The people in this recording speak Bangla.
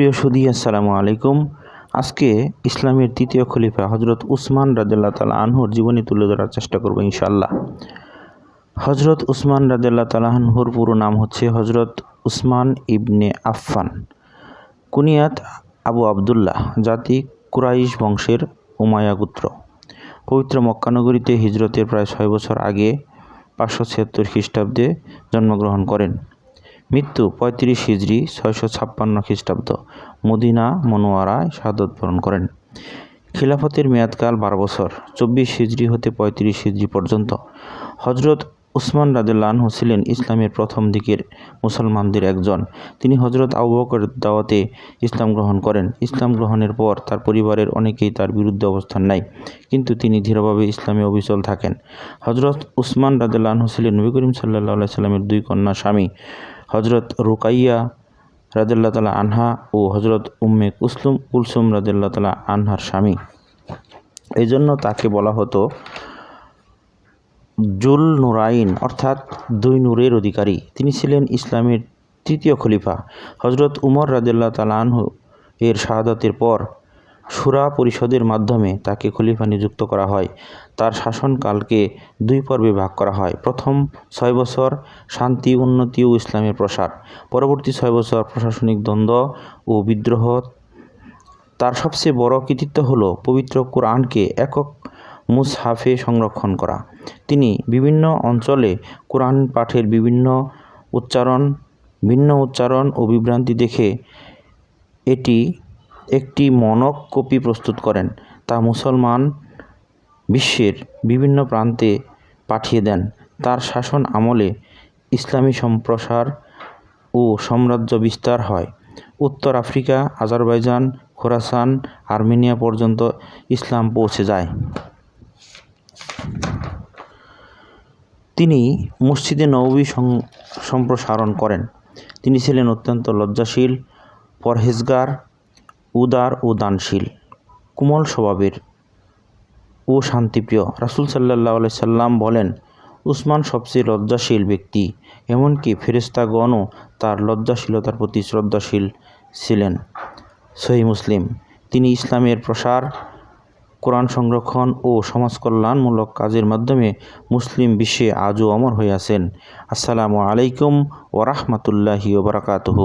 প্রিয় সুদী আসসালামু আলাইকুম। আজকে ইসলামের তৃতীয় খলিফা হজরত উসমান রাদিল্লা তালা আনহুর জীবনী তুলে ধরার চেষ্টা করব ইনশাল্লাহ হজরত উসমান রাদিল্লা তালা আনহুর পুরো নাম হচ্ছে হজরত উসমান ইবনে আফফান। কুনিয়াত আবু আবদুল্লাহ, জাতি কুরাইশ বংশের উমায়া গোত্র। পবিত্র মক্কানগরীতে হিজরতের প্রায় ছয় বছর আগে পাঁচশো ছিয়াত্তর খ্রিস্টাব্দে জন্মগ্রহণ করেন। মৃত্যু পঁয়ত্রিশ হিজড়ি ছয়শো ছাপ্পান্ন খ্রিস্টাব্দ। মদিনা মনোয়ারায় শাহাদত বরণ করেন। খিলাফতের মেয়াদকাল বারো বছর, চব্বিশ হিজড়ি হতে পঁয়ত্রিশ হিজড়ি পর্যন্ত। হজরত উসমান রাদিল্লাহু ছিলেন ইসলামের প্রথম দিকের মুসলমানদের একজন। তিনি হজরত আবু বকর দাওয়াতে ইসলাম গ্রহণ করেন। ইসলাম গ্রহণের পর তার পরিবারের অনেকেই তার বিরুদ্ধে অবস্থান নেয়, কিন্তু তিনি দৃঢ়ভাবে ইসলামে অবিচল থাকেন। হজরত উসমান রাদিল্লাহু ছিলেন নবী করিম সাল্লাহ সাল্লামের দুই কন্যা স্বামী। হজরত রুকাইয়া রাদিল্লা তালা আনহা ও হজরত উম্মে কুসলুম কুলসুম রাদিল্লা তালা আনহার স্বামী। এই জন্য তাকে বলা হতো জুল নুরাইন অর্থাৎ দুই নূরের অধিকারী। তিনি ছিলেন ইসলামের তৃতীয় খলিফা। হজরত উমর রাদিল্লা তালানহু এর শাহাদাতের পর সুরা পরিষদের মাধ্যমে তাকে খলিফা নিযুক্ত করা হয়। তার শাসনকালকে দুই পর্বে ভাগ করা হয়। প্রথম ছয় বছর শান্তি, উন্নতি ও ইসলামের প্রসার। পরবর্তী ছয় বছর প্রশাসনিক দ্বন্দ্ব ও বিদ্রোহ। তার সবচেয়ে বড় কৃতিত্ব হলো পবিত্র কোরআনকে একক মুসহাফে সংরক্ষণ করা। তিনি বিভিন্ন অঞ্চলে কোরআন পাঠের বিভিন্ন উচ্চারণ, ভিন্ন উচ্চারণ ও বিভ্রান্তি দেখে এটি একটি মনক কপি প্রস্তুত করেন। তা মুসলমান বিশ্বের বিভিন্ন প্রান্তে পাঠিয়ে দেন। তার শাসন আমলে ইসলামী সম্প্রসার ও সাম্রাজ্য বিস্তার হয়। উত্তর আফ্রিকা, আজারবাইজান, খোরাসান, আর্মেনিয়া পর্যন্ত ইসলাম পৌঁছে যায়। তিনি মসজিদে নবী সম্প্রসারণ করেন। তিনি ছিলেন অত্যন্ত লজ্জাশীল, পরহেজগার উদার ও দানশীল, কোমল স্বভাবের ও শান্তিপ্রিয়। রাসুল সাল্লাহ সাল্লাম বলেন, উসমান সবচেয়ে লজ্জাশীল ব্যক্তি, এমনকি ফেরিস্তাগণও তার লজ্জাশীলতার প্রতি শ্রদ্ধাশীল ছিলেন। সহি মুসলিম, তিনি ইসলামের প্রসার, কোরআন সংরক্ষণ ও সমাজ কল্যাণমূলক কাজের মাধ্যমে মুসলিম বিশ্বে আজও অমর হয়ে আছেন। আসসালামু আলাইকুম ওরহমতুল্লাহি ওবরাকাতহ